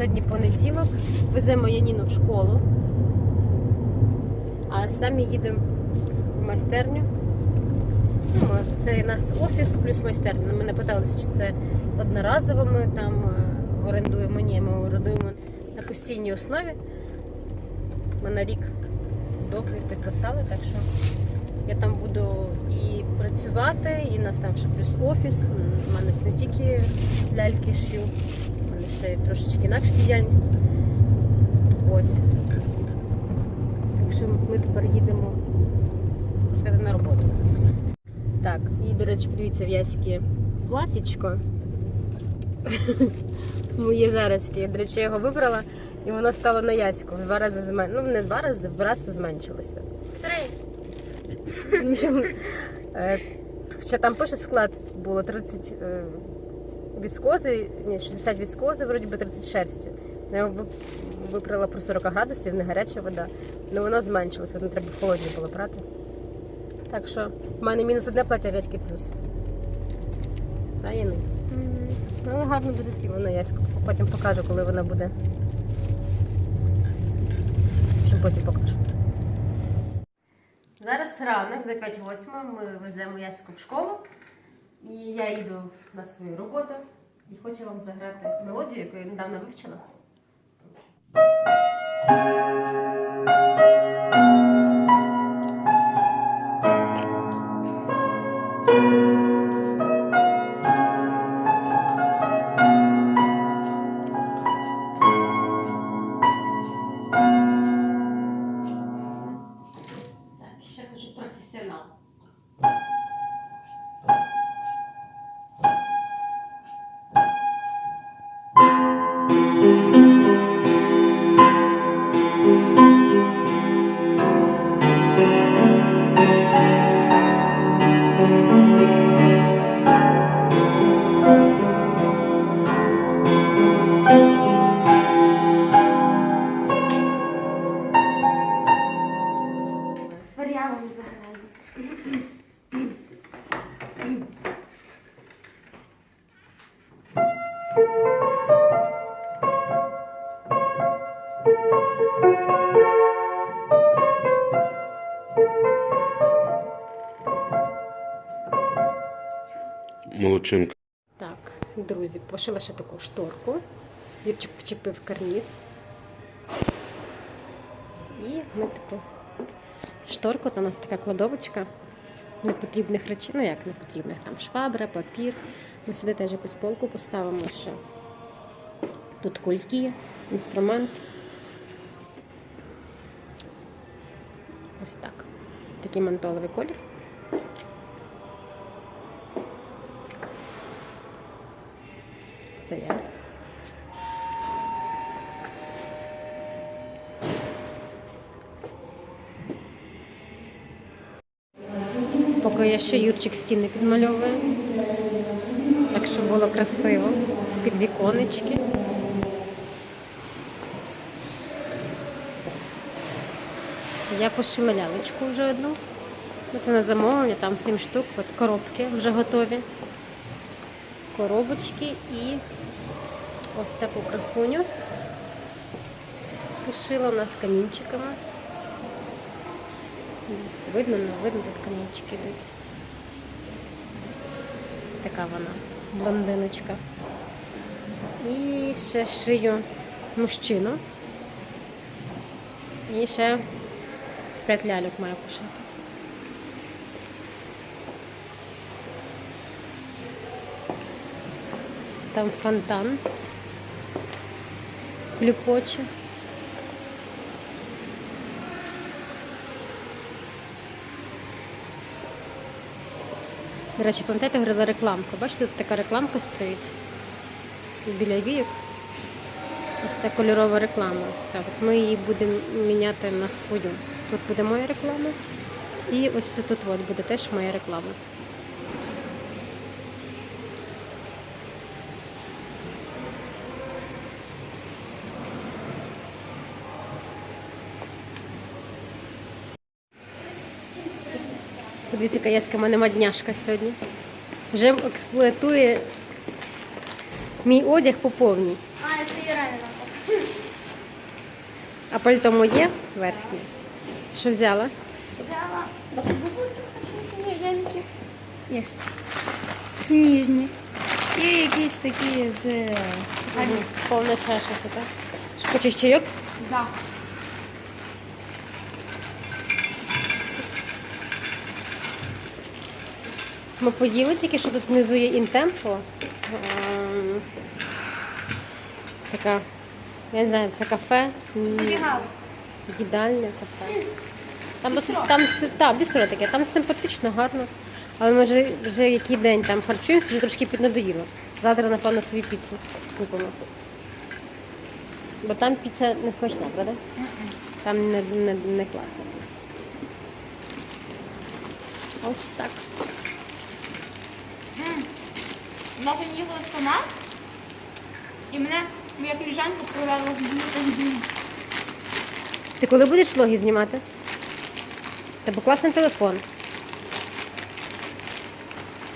Сьогодні понеділок. Веземо Яніну в школу. А самі їдемо в майстерню. Ну, це у нас офіс плюс майстерня. Ну, Ми не питалися, чи це одноразово ми там е, орендуємо. Ні, ми орендуємо на постійній основі. Ми на рік договір підписали, так що я там буду і працювати, і у нас там ще плюс офіс. У мене не тільки ляльки шью, мене ще трошечки інакша діяльність. Ось. Так що ми тепер їдемо сказати, на роботу. Так, і, до речі, подивіться в яське платічко. Моє зараз, яке, до речі, я його вибрала, і воно стало на яську. Два рази змен... Ну, не два рази, в раз зменшилося. Три. Хоча там пише склад було 30 е, віскози, ні, 60 віскози, вроді би 30 шерсті. Я його ви- випрала при 40 градусів, не гаряча вода. Ну воно зменшилось, воно треба в холодні було брати. Так що в мене мінус одне плаття, а в'язки плюс. Та і ну. Ну, гарно буде сіло на яську. Потім покажу, коли вона буде. Що потім покажу. Зараз ранок, за 5-8 ми веземо Яську в школу. І я йду на свою роботу і хочу вам заграти мелодію, яку я недавно вивчила. Молодчинка. Так, друзі, пошила ще таку шторку. Вірчик вчепив карніз. І ми таку шторку, то у нас така кладовочка непотрібних речей. Ну як непотрібних, там швабра, папір. Ми сюди теж якусь полку поставимо ще. Тут кульки, інструмент. Ось так. Такий мантоловий колір. Це я. Поки я ще Юрчик стіни підмальовує. Так, щоб було красиво. Під віконечки. Я пошила лялечку вже одну. Ну, Це на замовлення, там 7 штук, от коробки вже готові. Коробочки і ось таку красуню. Пошила у нас камінчиками. Видно, не видно, тут камінчики йдуть. Така вона, блондиночка. І ще шию мужчину. І ще п'ять ляльок маю пошити. Там фонтан. Хлюпоче. До речі, пам'ятаєте, говорила рекламка. Бачите, тут така рекламка стоїть біля війок. Ось це кольорова реклама. Ось ця. От ми її будемо міняти на свою. Тут буде моя реклама. І ось тут от буде теж моя реклама. Подивіться, яка в мене мадняшка сьогодні. Вже експлуатує мій одяг по повній. А, це Ірена. А пальто моє верхнє. Що взяла? Взяла бабульки сніжинки. Є. Сніжні. І якісь такі з. Повна чаша, так? Хочеш чайок? Да. Ми поїли тільки, що тут внизу є інтемпо. Ем, Така, я не знаю, це кафе. Їдальня, кафе. Там, досить- там, та, бістро таке, там симпатично, гарно. Але ми вже, вже який день там харчуємося, вже трошки піднадоїло. Завтра, напевно, собі піцу купимо. Бо там піца не смачна, правда? Там не, не, не класна піца. Ось так. Їхала з команд, і мене моя коліжанка провела в бій. Ти коли будеш влоги знімати? Тебе класний телефон.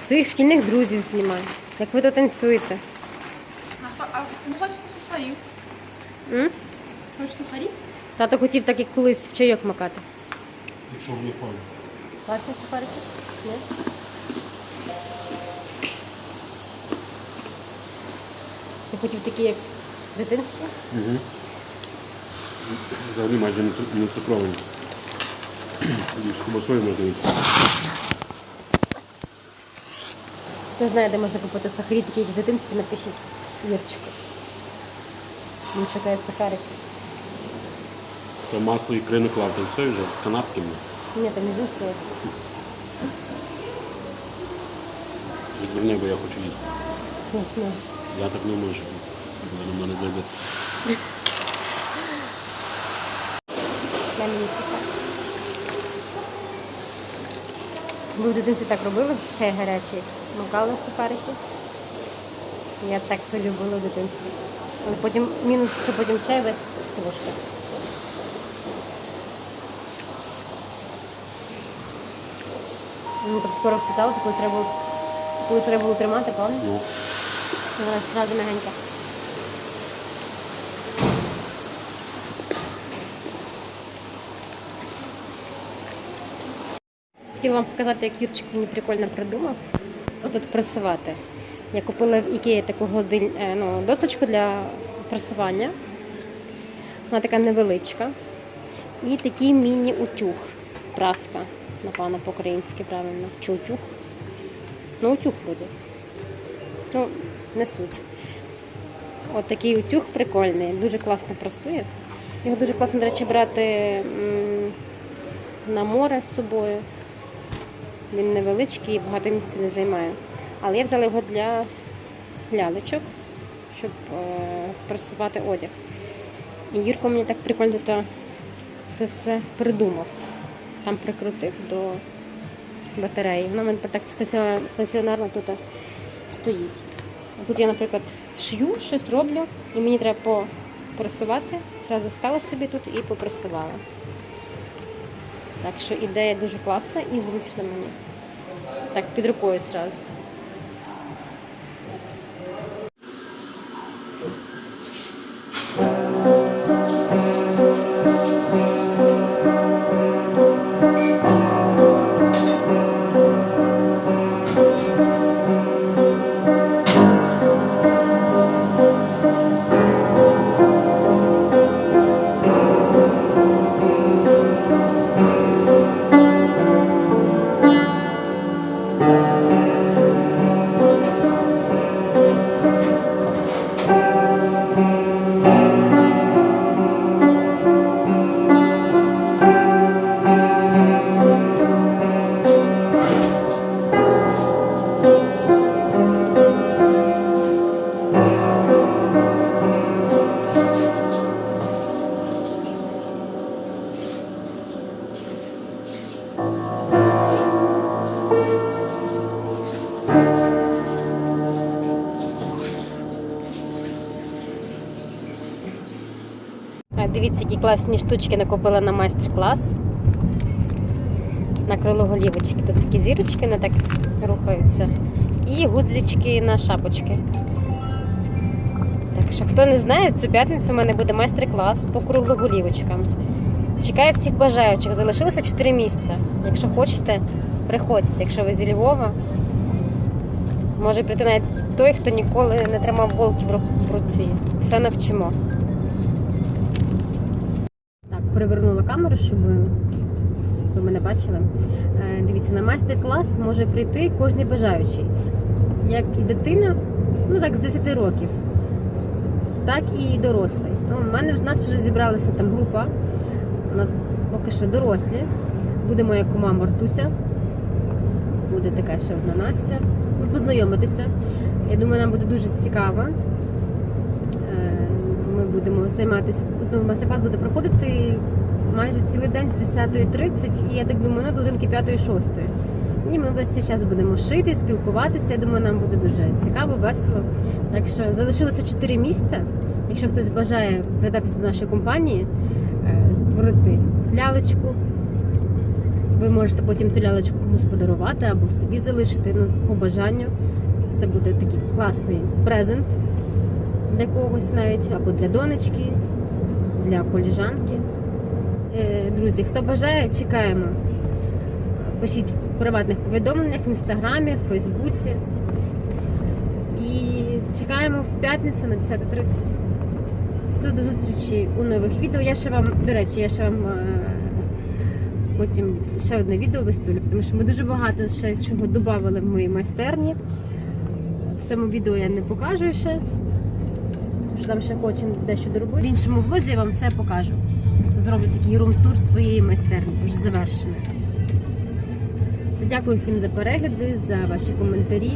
Своїх шкільних друзів знімай. Як ви тут танцюєте. А, а ви хочете сухарів? М? Хочеш сухарів? Тато хотів так, як колись в чайок макати. Якщо в фон. Класні сухарики? Ні? Хотів такі, як в дитинстві? Угу. Взагалі майже не цу- цукровані. І з кубасою можна їсти. Хто знає, де можна купити сухарі, такі як в дитинстві, напишіть Юрчику. Він шукає сухарики. То масло і крину клав, там все вже канапки. мені. Ні, там не зовсім. Відверни, бо я хочу їсти. Смачно. Я так не можу. Коли на мене мені. Ви в дитинстві так робили? Чай гарячий. Макали сухарики. Я так це любила в дитинстві. Але потім мінус, що потім чай весь в кружках. Ну, так скоро впиталося, коли треба було, коли треба було тримати, пам'ятаєш? Одразу мягенька. Хотіла вам показати, як Юрчик мені прикольно придумав. Отут пресувати. Я купила в Ікеї таку е, ну, досточку для пресування. Вона така невеличка. І такий міні-утюг. Праска, напевно, по-українськи правильно. Чи утюг? Ну, утюг вроді. Ну, не суть. От такий утюг прикольний, дуже класно працює. Його дуже класно, до речі, брати на море з собою. Він невеличкий і багато місця не займає. Але я взяла його для лялечок, щоб е, просувати одяг. І Юрко мені так прикольно тут це все придумав. Там прикрутив до батареї. Воно в мене так стаціонарно тут стоїть. Тут я, наприклад, шью, щось роблю, і мені треба попресувати. Зразу стала собі тут і попресувала. Так що ідея дуже класна і зручна мені. Так, під рукою зразу. Дивіться, які класні штучки накупила на майстер-клас. на крилоголівочки. Тут такі зірочки, вони так рухаються. І гудзички на шапочки. Так що, хто не знає, цю п'ятницю у мене буде майстер-клас по круглоголівочкам. Чекаю всіх бажаючих. Залишилося 4 місця. Якщо хочете, приходьте. Якщо ви зі Львова, може прийти навіть той, хто ніколи не тримав голки в руці. Все навчимо. Перевернула камеру, щоб ви мене бачили. Е, Дивіться, на майстер-клас може прийти кожен бажаючий. Як і дитина, ну так з 10 років, так і дорослий. Ну, у мене в нас вже зібралася там група. У нас поки що дорослі. Буде моя кума Мартуся. Буде така ще одна Настя. Ви познайомитися. Я думаю, нам буде дуже цікаво. Е, Ми будемо займатися. Ну, майстер-клас буде проходити майже цілий день з 10.30 і я так думаю, ну, до годинки 5-6. І ми весь цей час будемо шити, спілкуватися. Я думаю, нам буде дуже цікаво, весело. Так що залишилося 4 місця. Якщо хтось бажає придатися до нашої компанії, е, створити лялечку. Ви можете потім ту лялечку комусь подарувати або собі залишити ну, по бажанню. Це буде такий класний презент для когось навіть, або для донечки, для коліжанки. Е, Друзі, хто бажає, чекаємо. Пишіть в приватних повідомленнях в інстаграмі, в Фейсбуці. І чекаємо в п'ятницю на 10.30. Все, до зустрічі у нових відео. Я ще вам, до речі, я ще вам е, потім ще одне відео виставлю, тому що ми дуже багато ще чого додали в моїй майстерні. В цьому відео я не покажу ще, що там ще хочемо дещо доробити. В іншому влозі я вам все покажу. Зроблю такий рум-тур своєї майстерні, вже завершений. Дякую всім за перегляди, за ваші коментарі.